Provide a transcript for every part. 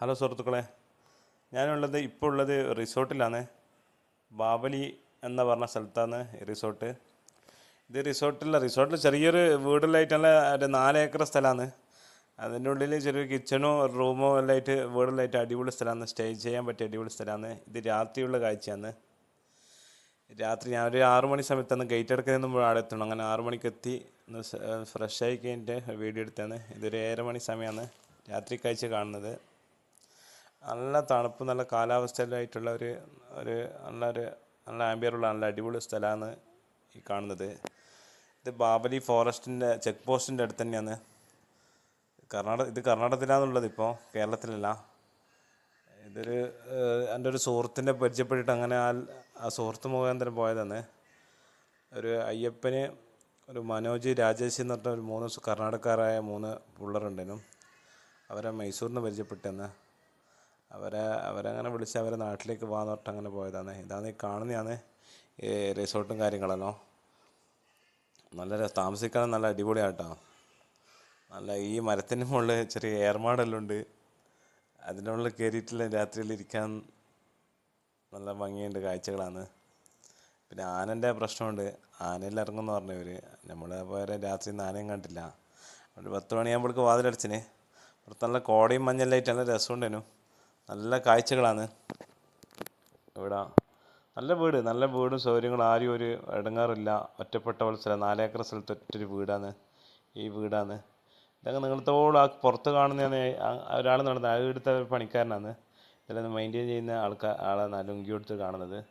Hello സുഹൃത്തുക്കളെ ഞാനുള്ളത് ഇപ്പോൾ ഉള്ളത് റിസോർട്ടിലാണ്. ബാബലി എന്ന് പറഞ്ഞ സ്ഥലത്താണ് റിസോർട്ട്. ഇത് റിസോർട്ടില്ല റിസോർട്ടിൽ ചെറിയൊരു വീടുള്ളായിട്ടുള്ള ഒരു നാല് ഏക്കർ സ്ഥലമാണ് അതിന്റെ ഉള്ളിൽ ചെറിയൊരു കിച്ചണോ റൂമോ എല്ലാം ആയിട്ട് വീടിലായിട്ട് അടിപൊളി സ്ഥലമാണ്. സ്റ്റേ ചെയ്യാൻ പറ്റിയ അടിപൊളി സ്ഥലമാണ്. ഇത് രാത്രിയുള്ള കാഴ്ചയാണ്. രാത്രി ഞാൻ ഒരു ആറു മണി സമയത്താണ് ഗേറ്റ് അടക്കുന്നതിന് മുമ്പ് അവിടെ എത്തണം അങ്ങനെ ആറു മണിക്ക് എത്തി ഫ്രഷ് ആയി കഴിഞ്ഞിട്ട് വീഡിയോ എടുത്താണ് ഇതൊരു ഏഴര മണി സമയമാണ് രാത്രി കാഴ്ച കാണുന്നത്. നല്ല തണുപ്പ് നല്ല കാലാവസ്ഥയിലായിട്ടുള്ള ഒരു ഒരു നല്ലൊരു നല്ല ആംബിയറുള്ള നല്ല അടിപൊളി സ്ഥലമാണ് ഈ കാണുന്നത്. ഇത് ബാബലി ഫോറസ്റ്റിന്റെ ചെക്ക് പോസ്റ്റിന്റെ അടുത്ത് തന്നെയാണ്. കർണാടക ഇത് കർണാടകത്തിലാണുള്ളത് ഇപ്പോൾ കേരളത്തിലല്ല. ഇതൊരു എന്റെ ഒരു സുഹൃത്തിന്റെ പരിചയപ്പെട്ടിട്ട് അങ്ങനെ ആ ആ സുഹൃത്ത് മുഖാന്തരം പോയതാണ്. ഒരു അയ്യപ്പന് ഒരു മനോജ് രാജേഷ് എന്ന് പറഞ്ഞ ഒരു മൂന്ന് കർണാടകക്കാരായ മൂന്ന് പിള്ളേരുണ്ടേനും അവരെ മൈസൂരിന് പരിചയപ്പെട്ടെന്ന്. അവരെ അവരങ്ങനെ വിളിച്ച് അവരെ നാട്ടിലേക്ക് പോകാന്ന് പറഞ്ഞിട്ട് അങ്ങനെ പോയതാണ്. ഇതാണ് ഈ കാണുന്നതാണ് ഈ റിസോർട്ടും കാര്യങ്ങളല്ലോ. നല്ല താമസിക്കാൻ നല്ല അടിപൊളിയാട്ടോ. നല്ല ഈ മരത്തിന് മുകളിൽ ചെറിയ ഏർമാടെല്ലാം ഉണ്ട്. അതിന്റെ മുകളിൽ കയറിയിട്ടുള്ള രാത്രിയിൽ ഇരിക്കാൻ നല്ല ഭംഗിയുണ്ട് കാഴ്ചകളാണ്. പിന്നെ ആനന്റെ പ്രശ്നമുണ്ട്. ആനയിൽ ഇറങ്ങുമെന്ന് പറഞ്ഞവർ നമ്മൾ പോയാൽ രാത്രി ആനയും കണ്ടില്ല. ഒരു പത്ത് മണിയാകുമ്പോഴേക്ക് വാതിലടച്ചിന്. പുറത്ത് നല്ല കോടയും മഞ്ഞെല്ലായിട്ട് നല്ല രസമുണ്ടേനു നല്ല കാഴ്ചകളാണ്. ഇവിടെ നല്ല വീട് നല്ല വീടും സൗകര്യങ്ങളും. ആരും ഒരു ഇടങ്ങാറില്ല. ഒറ്റപ്പെട്ട പോലെ സ്ഥലം. നാലേക്കർ സ്ഥലത്ത് ഒറ്റൊരു വീടാണ്. ഈ വീടാണ്. ഇതൊക്കെ നിങ്ങളത്തോളം ആ പുറത്ത് കാണുന്നതാണ് ഒരാൾ നടന്നത്. ആ വീടത്തെ പണിക്കാരനാണ്. ഇതിലൊന്ന് മെയിന്റെയിൻ ചെയ്യുന്ന ആൾക്കാർ ആളാണ് ലുങ്കി എടുത്ത് കാണുന്നത്.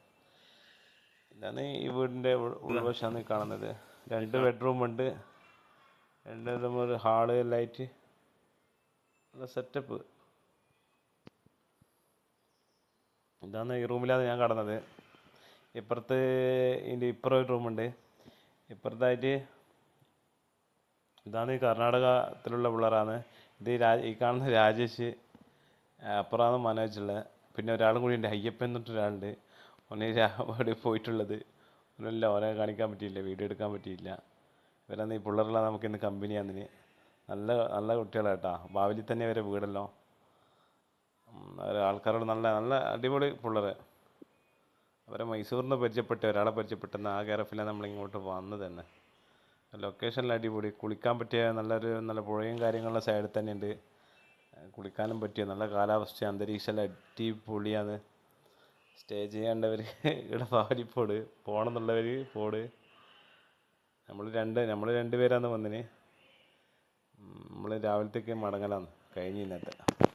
ഇതാണ് ഈ വീടിന്റെ ഉൾ- ഉൾവശമാണ് കാണുന്നത്. രണ്ട് ബെഡ്റൂം ഉണ്ട്. രണ്ട് ഒരു ഹാൾ ലൈറ്റ് നല്ല സെറ്റപ്പ് ഇതാണ് ഈ റൂമിലാണ് ഞാൻ കടന്നത്. ഇപ്പുറത്ത് ഇതിന്റെ ഇപ്പുറം ഒരു റൂമുണ്ട് ഇപ്പുറത്തായിട്ട് ഇതാണ് ഈ കർണാടകത്തിലുള്ള പിള്ളേരാണ് ഇത് ഈ കാണുന്ന രാജേഷ് അപ്പുറമാണ് മനോജുള്ള പിന്നെ ഒരാളും കൂടി ഉണ്ട്. അയ്യപ്പൻ എന്നിട്ട് ഒരാളുണ്ട്. ഓനെ അവിടെ പോയിട്ടുള്ളത്. ഒന്നുമില്ല ഓനെ കാണിക്കാൻ പറ്റിയില്ല. വീഡിയോ എടുക്കാൻ പറ്റിയില്ല. ഇവരാണ് ഈ പിള്ളേരെല്ലാം നമുക്ക് ഇന്ന് കമ്പനിയാന്നിന് നല്ല നല്ല കേട്ടോ. ഭാവിയിൽ തന്നെ ഇവരെ വീടല്ലോ. ആൾക്കാരോട് നല്ല നല്ല അടിപൊളി പിള്ളേർ അവരെ മൈസൂരിൽ നിന്ന് പരിചയപ്പെട്ട ഒരാളെ പരിചയപ്പെട്ടെന്ന് ആ കേരഫിലാണ് നമ്മളിങ്ങോട്ട് വന്നത് തന്നെ. ലൊക്കേഷനിൽ അടിപൊളി. കുളിക്കാൻ പറ്റിയ നല്ലൊരു നല്ല പുഴയും കാര്യങ്ങളുള്ള സൈഡിൽ തന്നെ ഉണ്ട് കുളിക്കാനും പറ്റിയ നല്ല കാലാവസ്ഥ അന്തരീക്ഷം അടിപൊളിയാണ്. സ്റ്റേ ചെയ്യേണ്ടവർ ഇവിടെ പോട് പോകണം എന്നുള്ളവർ പോട്. നമ്മൾ രണ്ട് നമ്മൾ രണ്ട് പേരാണ് വന്നിന്. നമ്മൾ രാവിലത്തേക്ക് മടങ്ങലാണ്. കഴിഞ്ഞ് ഇന്നത്തെ.